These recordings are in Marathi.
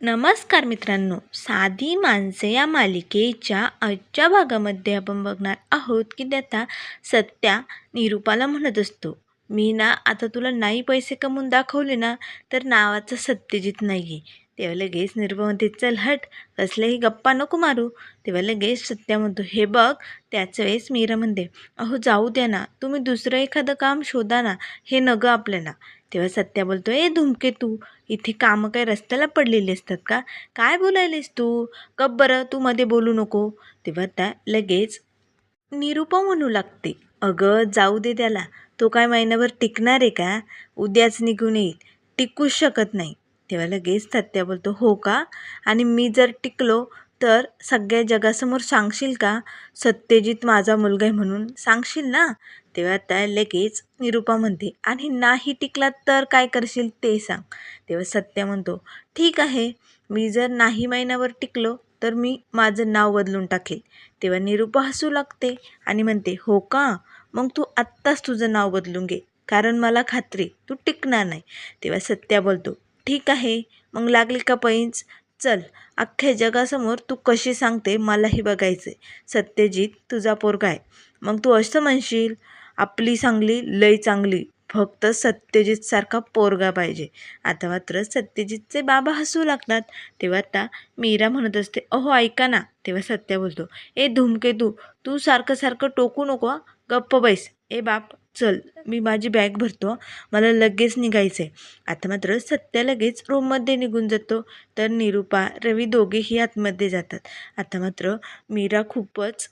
नमस्कार मित्रांनो साधी माणसे या मालिकेच्या आजच्या भागामध्ये आपण बघणार आहोत की त्याचा सत्या निरूपाला म्हणत असतो. मी ना आता तुला नाही पैसे कमवून दाखवले ना तर नावाचं सत्यजित नाही आहे तेव्हा लगेच निरूपा चल हट कसल्याही गप्पा नको मारू. तेव्हा लगेच सत्या म्हणतो हे बघ त्याच वेळेस मीरा म्हणते अहो जाऊ द्या ना तुम्ही दुसरं एखादं काम शोधा ना हे नगं आपल्याला. तेव्हा सत्या बोलतो ए धुमके तू इथे कामं काय रस्त्याला पडलेली असतात का? काय बोलायलीस तू? कप बरं तू मध्ये बोलू नको. तेव्हा त्या लगेच निरूपा म्हणू लागते अगं जाऊ दे त्याला तो काय महिनाभर टिकणार आहे का? उद्याच निघून येईल टिकूच शकत नाही. तेव्हा लगेच सत्या बोलतो हो का? आणि मी जर टिकलो तर सगळ्या जगासमोर सांगशील का? सत्यजित माझा मुलगा आहे म्हणून सांगशील ना? तेव्हा त्या लगेच निरूपा म्हणते आणि नाही टिकला तर काय करशील ते सांग. तेव्हा सत्या म्हणतो ठीक आहे मी जर नाही महिन्यावर टिकलो तर मी माझं नाव बदलून टाकेल. तेव्हा निरूपा हसू लागते आणि म्हणते हो का? मग तू आत्ताच तुझं नाव बदलून घे कारण मला खात्री तू टिकणार नाही. तेव्हा सत्या बोलतो ठीक आहे मग लागली का पैंच चल अख्ख्या जगासमोर तू कशी सांगते मलाही बघायचे सत्यजित तुझा पोरगा आहे. मग तू असं म्हणशील आपली चांगली लय चांगली फक्त सत्यजितसारखा पोरगा पाहिजे. आता मात्र सत्यजितचे बाबा हसू लागतात. तेव्हा आता मीरा म्हणत असते अहो ऐका ना. तेव्हा सत्या बोलतो ए धुमके तू तू सारखं सारखं टोकू नको गप्प बैस. ए बाप चल मी माझी बॅग भरतो मला लगेच निघायचं आहे आता मात्र सत्या लगेच रूममध्ये निघून जातो. तर निरूपा रवी दोघेही आतमध्ये जातात. आता मात्र मीरा खूपच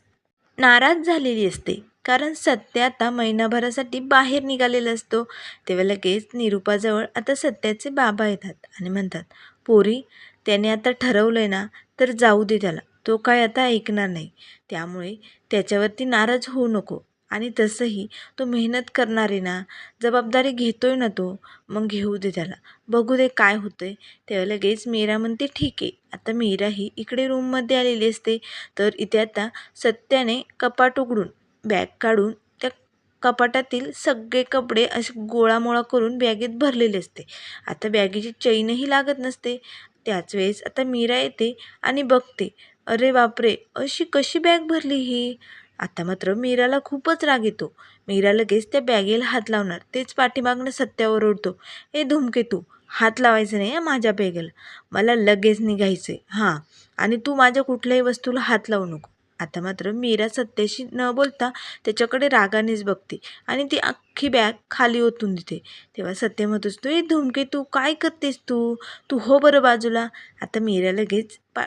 नाराज झालेली असते. कारण सत्य आता महिनाभरासाठी बाहेर निघालेला असतो. तेव्हा लगेच निरूपाजवळ आता सत्याचे बाबा येतात आणि म्हणतात पोरी त्याने आता ठरवलं आहे ना तर जाऊ दे त्याला. तो काय आता ऐकणार नाही. त्यामुळे त्याच्यावरती नाराज होऊ नको. आणि तसंही तो मेहनत करणार आहे ना जबाबदारी घेतोय ना तो मग घेऊ दे त्याला. बघू दे काय होतंय. तेव्हा लगेच मीरा म्हणते ठीक आहे आता मीरा ही इकडे रूममध्ये आलेली असते तर इथे आता सत्याने कपाट उघडून बॅग काढून त्या कपाटातील सगळे कपडे असे गोळामोळा करून बॅगेत भरलेले असते. आता बॅगेची चैनही लागत नसते. त्याच वेळेस आता मीरा येते आणि बघते अरे बापरे अशी कशी बॅग भरली ही? आता मात्र मीराला खूपच राग येतो. मीरा लगेच त्या बॅगेला हात लावणार. तेच पाठीमागनं सत्यावर ओढतो. ए धूमकेतू हात लावायचं नाही माझ्या बॅगेला. मला लगेच निघायचं आहे हां आणि तू माझ्या कुठल्याही वस्तूला हात लावू नको. आता मात्र मीरा सत्याशी न बोलता त्याच्याकडे रागानेच बघते आणि ती अख्खी बॅग खाली ओतून देते. तेव्हा सत्य म्हणतोच तू ए धुमके तू काय करतेस तू? तू हो बरं बाजूला. आता मीरा लगेच पा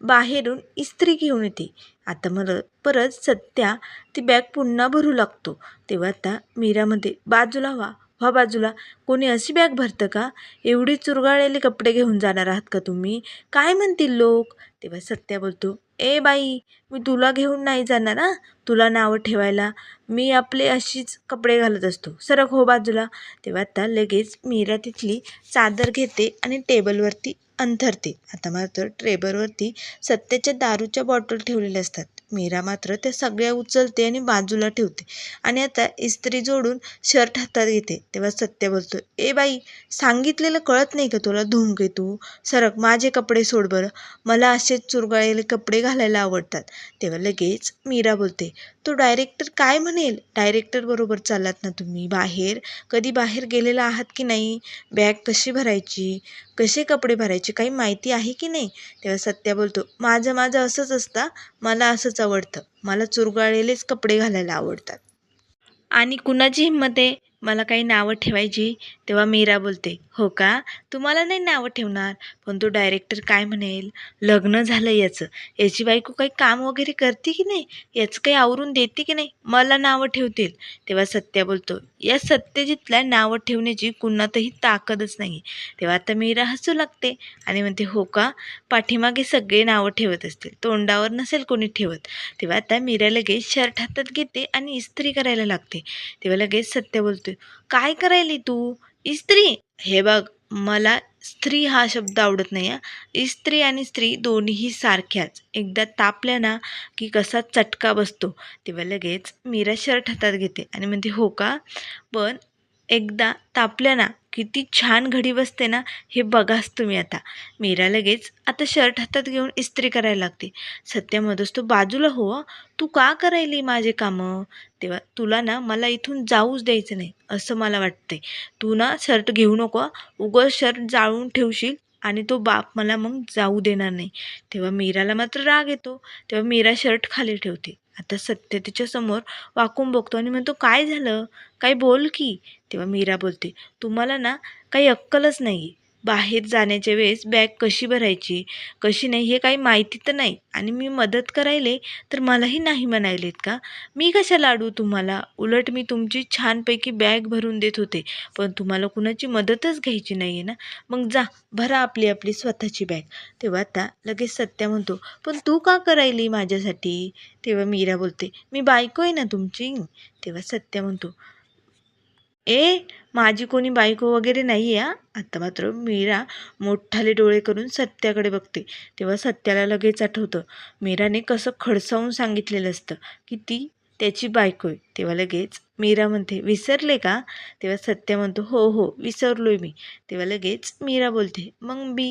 बाहेरून इस्त्री घेऊन येते. आता मला परत सध्या ती बॅग पुन्हा भरू लागतो. तेव्हा आता मीरामध्ये बाजूला व्हा व्हा बाजूला. कोणी अशी बॅग भरतं का? एवढी चुरगाळलेले कपडे घेऊन जाणार आहात का तुम्ही? काय म्हणतील लोक? तेव्हा सत्या बोलतो ए बाई मी तुला घेऊन नाही जाणार हां? तुला नावं ठेवायला. मी आपले अशीच कपडे घालत असतो. सरक हो बाजूला. तेव्हा आता लगेच मीरा तिथली चादर घेते आणि टेबलवरती अंथरते. आता मात्र टेबलवरती सत्याच्या दारूच्या बॉटल ठेवलेल्या असतात. मीरा मात्र त्या सगळ्या उचलते आणि बाजूला ठेवते. आणि आता इस्त्री जोडून शर्ट हातात घेते. तेव्हा सत्य बोलतो ए बाई सांगितलेलं कळत नाही का तुला धुमके तू? सरक माझे कपडे सोड बरं. मला असेच चुरगाळलेले कपडे घालायला आवडतात. तेव्हा लगेच मीरा बोलते तो डायरेक्टर काय म्हणेल? डायरेक्टर बरोबर चाललात ना तुम्ही? बाहेर? कधी बाहेर गेलेला आहात की नाही? बॅग कशी भरायची? कसे कपडे भरायचे काही माहिती आहे की नाही? तेव्हा सत्या बोलतो माझं माझं असंच असतं. मला असंच आवडतं. मला चुरगाळलेलेच कपडे घालायला आवडतात. आणि कुणाची हिंमत आहे? मला काही नावं ठेवायची? तेव्हा मीरा बोलते हो का? तुम्हाला नाही नावं ठेवणार? पण तो डायरेक्टर काय म्हणेल? लग्न झालं याचं. याची बायको काही काम वगैरे करते की नाही? याचं काही आवरून देते की नाही? मला नावं ठेवतील. तेव्हा सत्या बोलतो या सत्यजितला नावं ठेवण्याची कुणातही ताकदच नाही. तेव्हा आता मीरा हसू लागते आणि म्हणते हो का? पाठीमागे सगळे नावं ठेवत असतील. तोंडावर नसेल कोणी ठेवत. तेव्हा आता मीरा लगेच शर्ट हातात घेते आणि इस्त्री करायला लागते. तेव्हा लगेच सत्य बोलतोय काय करायली तू? इस्त्री? हे बघ मला स्त्री हा शब्द आवडत नाही आहे इस्त्री आणि स्त्री दोन्हीही सारख्याच. एकदा तापल्या ना की कसा चटका बसतो. तेव्हा लगेच मीरा शर्ट हातात घेते आणि म्हणते हो का? पण एकदा तापल्या ना किती छान घडी बसते ना हे बघाच तुम्ही आता. मीरा लगेच आता शर्ट हातात घेऊन इस्त्री करायला लागते. सत्या मधोस तो बाजूला हो तू का करायली माझे कामं? तेव्हा तुला ना मला इथून जाऊच द्यायचं नाही असं मला वाटते तू ना शर्ट घेऊ नको उगं शर्ट जाळून ठेवशील आणि तो बाप मला मग जाऊ देणार नाही. तेव्हा मीराला मात्र राग येतो. तेव्हा मीरा शर्ट खाली ठेवते. आता सत्य तिच्यासमोर वाकून बघतो आणि म्हणतो काय झालं? काय बोल की. तेव्हा मीरा बोलते तुम्हाला ना काही अक्कलच नाही बाहेर जाण्याच्या वेळेस बॅग कशी भरायची कशी नाही हे काही माहिती तर नाही. आणि मी मदत करायले तर मलाही नाही म्हणायलेत का? मी कशा लाडू तुम्हाला? उलट मी तुमची छानपैकी बॅग भरून देत होते पण तुम्हाला कुणाची मदतच घ्यायची नाही आहे ना? मग जा भरा आपली आपली स्वतःची बॅग. तेव्हा आता लगेच सत्या म्हणतो पण तू का करायली माझ्यासाठी? तेव्हा मीरा बोलते मी बायको आहे ना तुमची. तेव्हा सत्या म्हणतो ए माझी कोणी बायको वगैरे नाही आहे आता मात्र मीरा मोठाले डोळे करून सत्याकडे बघते. तेव्हा सत्याला लगेच आठवतं मीराने कसं खडसावून सांगितलेलं असतं की ती त्याची बायको आहे. तेव्हा लगेच मीरा म्हणते विसरले का? तेव्हा सत्य म्हणतो हो हो विसरलोय मी. तेव्हा लगेच मीरा बोलते मग मी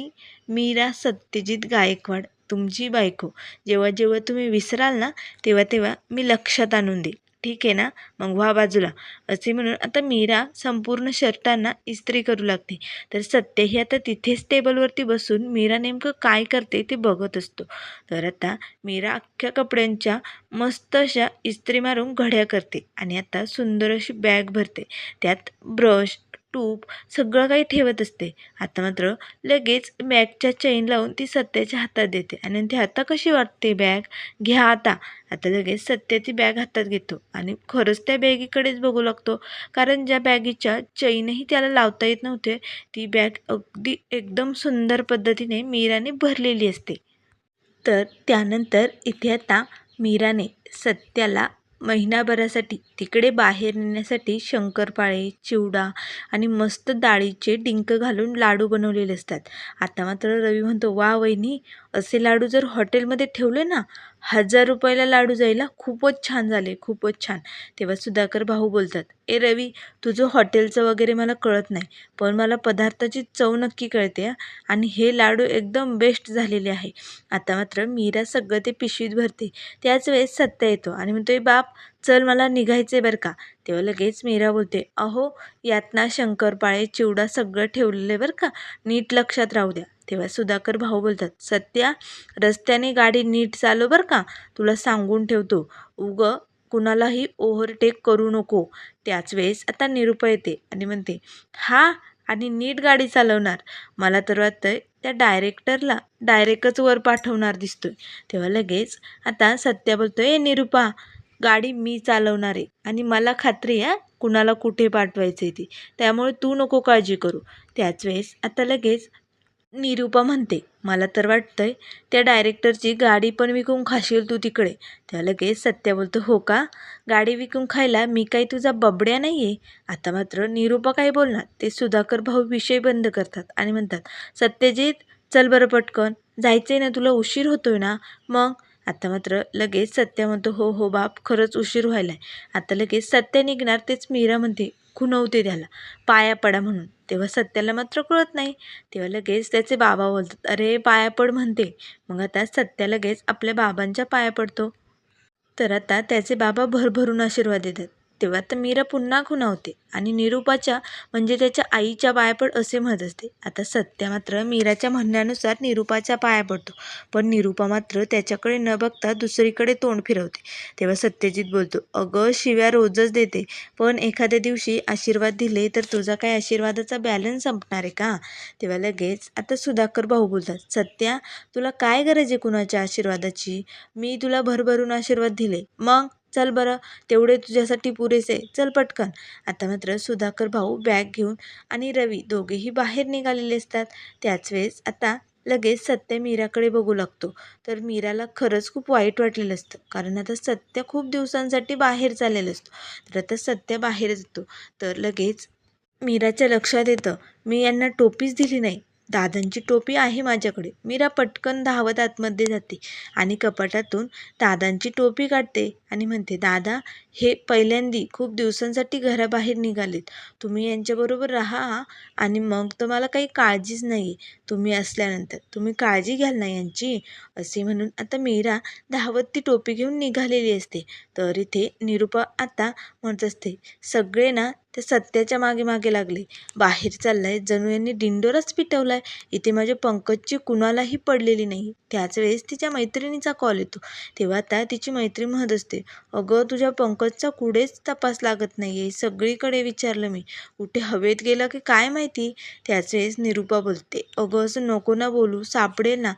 मीरा सत्यजित गायकवाड तुमची बायको. जेव्हा जेव्हा तुम्ही विसराल ना तेव्हा तेव्हा मी लक्षात आणून देईल. ठीक आहे ना? मग व्हा बाजूला. असे म्हणून आता मीरा संपूर्ण शर्टांना इस्त्री करू लागते. तर सत्यही आता तिथेच टेबलवरती बसून मीरा नेमकं काय करते ते बघत असतो. तर आता मीरा अख्ख्या कपड्यांच्या मस्त अशा इस्त्री मारून घड्या करते आणि आता सुंदर अशी बॅग भरते. त्यात ब्रश टूप सगळं काही ठेवत असते. आता मात्र लगेच बॅगच्या चैन लावून ती सत्याच्या हातात देते. आणि ती आता कशी वाटते बॅग? घ्या आता. आता लगेच सत्य ती बॅग हातात घेतो आणि खरंच त्या बॅगीकडेच बघू लागतो. कारण ज्या बॅगीच्या चैनही त्याला लावता येत नव्हते ती बॅग अगदी एकदम सुंदर पद्धतीने मीराने भरलेली असते. तर त्यानंतर इथे आता मीराने सत्याला महिनाभरासाठी तिकडे बाहेर नेण्यासाठी शंकरपाळे चिवडा आणि मस्त डाळीचे डिंक घालून लाडू बनवलेले असतात. आता मात्र रवी म्हणतो वा वहिनी असे लाडू जर हॉटेलमध्ये ठेवले ना हजार रुपयाला लाडू जायला खूपच छान झाले खूपच छान. तेव्हा सुधाकर भाऊ बोलतात ए रवी तुझं हॉटेलचं वगैरे मला कळत नाही पण मला पदार्थाची चव नक्की कळते आणि हे लाडू एकदम बेस्ट झालेले आहे. आता मात्र मीरा सगळं ते पिशवीत भरते. त्याच वेळेस सत्य येतो आणि म्हणतो बाप चल मला निघायचे बरं का? तेव्हा लगेच मीरा बोलते अहो यातना शंकरपाळे चिवडा सगळं ठेवलेलं बरं का? नीट लक्षात राहू द्या. तेव्हा सुधाकर भाऊ बोलतात सत्या रस्त्याने गाडी नीट चालव बरं का? तुला सांगून ठेवतो. उग कुणालाही ओव्हरटेक करू नको. त्याच वेळेस आता निरुपा येते आणि म्हणते हा आणि नीट गाडी चालवणार. मला तर वाटतं त्या डायरेक्टरला डायरेक्टच वर पाठवणार दिसतोय. तेव्हा लगेच आता सत्या बोलतोय ए निरुपा गाडी मी चालवणार आहे. आणि मला खात्री आहे कुणाला कुठे पाठवायचं आहे ती. त्यामुळे तू नको काळजी करू. त्याच वेळेस आता लगेच निरूपा म्हणते मला तर वाटतंय त्या डायरेक्टरची गाडी पण विकून खाशील तू तिकडे. त्या लगेच सत्या बोलतो हो का? गाडी विकून खायला मी काही तुझा बबड्या नाही आहे आता मात्र निरूपा काय बोलणार? ते सुधाकर भाऊ विषय बंद करतात आणि म्हणतात सत्यजित चल बरं पटकन. जायचं आहे ना तुला उशीर होतोय ना? मग आता मात्र लगेच सत्या म्हणतो हो हो बाप खरंच उशीर व्हायला आहे आता लगेच सत्य निघणार तेच मीरा म्हणते खुनवते त्याला पाया पडा म्हणून. तेव्हा सत्याला मात्र कळत नाही. तेव्हा लगेच त्याचे बाबा बोलतात अरे पाया पड म्हणते. मग आता सत्या लगेच आपल्या बाबांच्या पाया पडतो. तर आता त्याचे बाबा भरभरून आशीर्वाद देतात. तेव्हा तर मीरा पुन्हा खुणावते आणि निरूपाच्या म्हणजे त्याच्या आईच्या पाया पड असे म्हणत असते. आता सत्या मात्र मीराच्या म्हणण्यानुसार निरूपाच्या पाया पडतो. पण निरूपा मात्र त्याच्याकडे न बघता दुसरीकडे तोंड फिरवते. तेव्हा सत्यजित बोलतो अगं शिव्या रोजच देते. पण एखाद्या दिवशी आशीर्वाद दिले तर तुझा काय आशीर्वादाचा बॅलन्स संपणार आहे का? तेव्हा लगेच आता सुधाकर भाऊ बोलतात सत्या तुला काय गरज आहे कुणाच्या आशीर्वादाची? मी तुला भरभरून आशीर्वाद दिले. मग चल बरं तेवढे तुझ्यासाठी पुरेसे. चल पटकन. आता मात्र सुधाकर भाऊ बॅग घेऊन आणि रवी दोघेही बाहेर निघालेले असतात. त्याच वेळेस आता लगेच सत्य मीराकडे बघू लागतो. तर मीराला खरंच खूप वाईट वाटलेलं असतं. कारण आता सत्य खूप दिवसांसाठी बाहेर चाललेलं असतो. तर आता सत्य बाहेर जातो तर लगेच मीराच्या लक्षात येतं. मी यांना टोपीच दिली नाही. दादांची टोपी आहे माझ्याकडे. मीरा पटकन धावत आतमध्ये जाते आणि कपाटातून दादांची टोपी काढते आणि म्हणते दादा हे पहिल्यांदी खूप दिवसांसाठी घराबाहेर निघालेत. तुम्ही यांच्याबरोबर राहा आणि मग तर मला काही काळजीच नाही आहे तुम्ही असल्यानंतर तुम्ही काळजी घ्याल ना यांची असे म्हणून आता मीरा धावत ती टोपी घेऊन निघालेली असते. तर इथे निरूपा आता म्हणत असते सगळे ना ते सत्याच्या मागे मागे लागले. बाहेर चाललाय. जणू यांनी डिंडोराच पिटवलाय. इथे माझ्या पंकजची कुणालाही पडलेली नाही. त्याच वेळेस तिच्या मैत्रिणीचा कॉल येतो. तेव्हा त्या तिची मैत्री म्हणत असते. अगं तुझ्या पंकजचा कुठेच तपास लागत नाही आहे सगळीकडे विचारलं मी. कुठे हवेत गेला की काय माहिती? त्याच वेळेस निरूपा बोलते. अगं असं नको ना बोलू. सापडेल ना.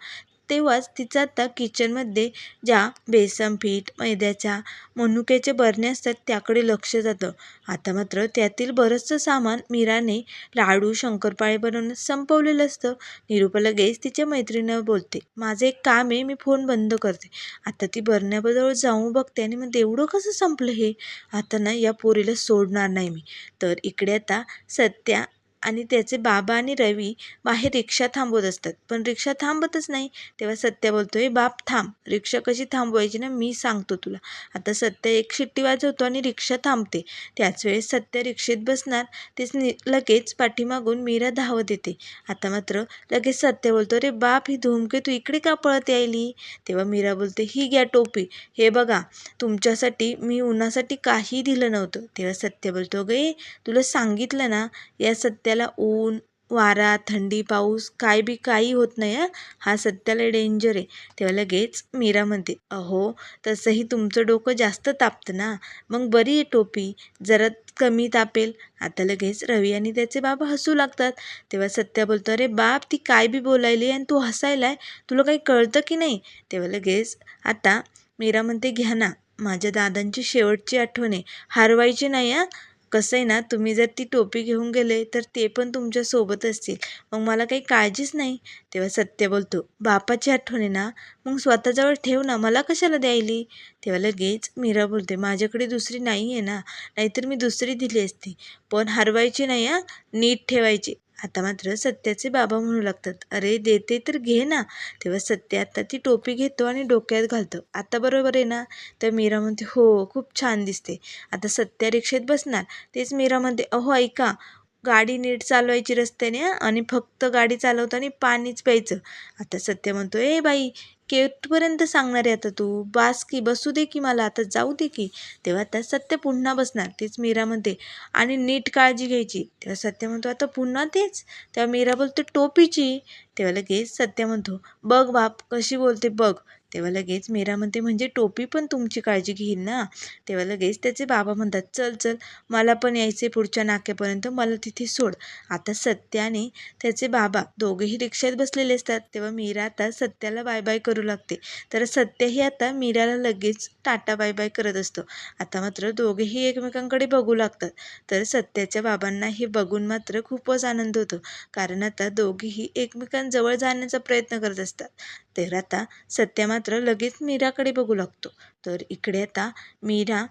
तेव्हाच तिचं आता किचनमध्ये ज्या बेसन पीठ मैद्याच्या मनुक्याचे बरणे असतात त्याकडे लक्ष जातं. आता मात्र त्यातील बरंचसं सामान मीराने लाडू शंकरपाळे बनवणं संपवलेलं असतं. निरूपा लगेच तिच्या मैत्रिणीवर बोलते माझं एक काम आहे मी फोन बंद करते. आता ती बरण्याबरोबर जाऊन बघते आणि मग एवढं कसं संपलं हे? आता ना या पोरीला सोडणार नाही मी. तर इकडे आता सत्या आणि त्याचे बाबा आणि रवी बाहेर रिक्षा थांबवत असतात. पण रिक्षा थांबतच नाही. तेव्हा सत्या बोलतोय बाप थांब. रिक्षा कशी थांबवायची ना मी सांगतो तुला. आता सत्या एक शिट्टी वाजवतो आणि रिक्षा थांबते. त्याच वेळेस सत्या रिक्षेत बसणार. तेच नि लगेच पाठीमागून मीरा धावत येते. आता मात्र लगेच सत्य बोलतो रे बाप ही धूमकेतू इकडे का पळत यायली? तेव्हा मीरा बोलते ही घ्या टोपी. हे बघा तुमच्यासाठी मी उन्हासाठी काही दिलं नव्हतं. तेव्हा सत्य बोलतो गे तुला सांगितलं ना या सत्याला ऊन वारा थंडी पाऊस काय बी काही होत नाही हा. हा सत्याला डेंजर आहे. तेव्हा लगेच मीरा म्हणते अहो तसंही तुमचं डोकं जास्त तापतं ना. मग बरी आहे टोपी. जरा कमी तापेल. आता लगेच रवी आणि त्याचे बाबा हसू लागतात. तेव्हा सत्या बोलतो अरे बाप ती काय बी बोलायली आणि तू हसायलाय. तुला काही कळतं की नाही? तेव्हा लगेच आता मीरा म्हणते घ्या ना. माझ्या दादांची शेवटची आठवण आहे. हरवायची नाही हा. कसं आहे ना तुम्ही जर ती टोपी घेऊन गेले तर ते पण तुमच्यासोबत असतील. मग मला काही काळजीच नाही. तेव्हा सत्य बोलतो बापाची आठवण आहे ना? मग स्वतःजवळ ठेव ना मला कशाला द्यायली? तेव्हा लगेच मीरा बोलते माझ्याकडे दुसरी नाही आहे ना नाहीतर मी दुसरी दिली असती. पण हरवायची नाही हां? नीट ठेवायची. आता मात्र सत्याचे बाबा म्हणू लागतात अरे देते तर घे ना. तेव्हा सत्य आता ती टोपी घेतो आणि डोक्यात घालतो आता बरोबर आहे ना? तर मीरा म्हणते हो खूप छान दिसते. आता सत्या रिक्षेत बसणार तेच मीरा म्हणते अहो ऐका गाडी नीट चालवायची रस्त्याने आणि फक्त गाडी चालवताना पाणीच प्यायचं. आता सत्य म्हणतो ए बाई केटपर्यंत सांगणार आहे आता तू. बास की बसू दे की मला आता जाऊ दे की. तेव्हा आता सत्य पुन्हा बसणार तेच मीरा म्हणते. आणि नीट काळजी घ्यायची. तेव्हा सत्य म्हणतो आता पुन्हा तेच. तेव्हा मीरा बोलते टोपीची. तेव्हा लगेच सत्य म्हणतो बघ बाप कशी बोलते बघ. तेव्हा लगेच मीरा म्हणते म्हणजे टोपी पण तुमची काळजी घेईल ना? तेव्हा लगेच त्याचे बाबा म्हणतात चल चल मला पण यायचे पुढच्या नाक्यापर्यंत मला तिथे सोड. आता सत्याने त्याचे बाबा दोघेही रिक्षात बसलेले असतात. तेव्हा मीरा आता सत्याला बाय बाय करू लागते. तर सत्यही आता मीराला लगेच टाटा बाय बाय करत असतो. आता मात्र दोघेही एकमेकांकडे बघू लागतात. तर सत्याच्या बाबांना हे बघून मात्र खूपच आनंद होतो. कारण आता दोघेही एकमेकांजवळ जाण्याचा प्रयत्न करत असतात. तर आता सत्या मात्र लगेच मीराकडे बघू लागतो. तर इकडे आता मीरा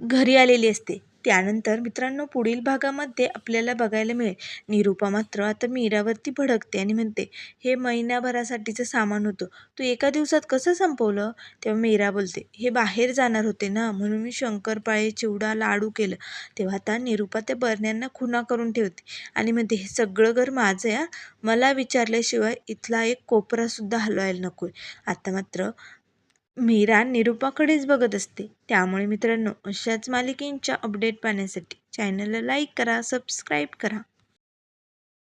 घरी आलेली असते. त्यानंतर मित्रांनो पुढील भागामध्ये आपल्याला बघायला मिळेल. निरूपा मात्र आता मीरावरती भडकते आणि म्हणते हे महिन्याभरासाठीचं सामान होतं. तू एका दिवसात कसं संपवलं? तेव्हा मीरा बोलते हे बाहेर जाणार होते ना म्हणून मी शंकरपाळे चिवडा लाडू केलं. तेव्हा आता निरूपा त्या बरण्यांना खुणा करून ठेवते आणि म्हणते हे सगळं घर माझं आहे मला विचारल्याशिवाय इथला एक कोपरासुद्धा हलवायला नको आहे आता मात्र मीरा निरूपाकडेच बघत असते. त्यामुळे मित्रांनो अशाच मालिकेंच्या अपडेट पाहण्यासाठी चॅनलला लाईक करा सबस्क्राईब करा.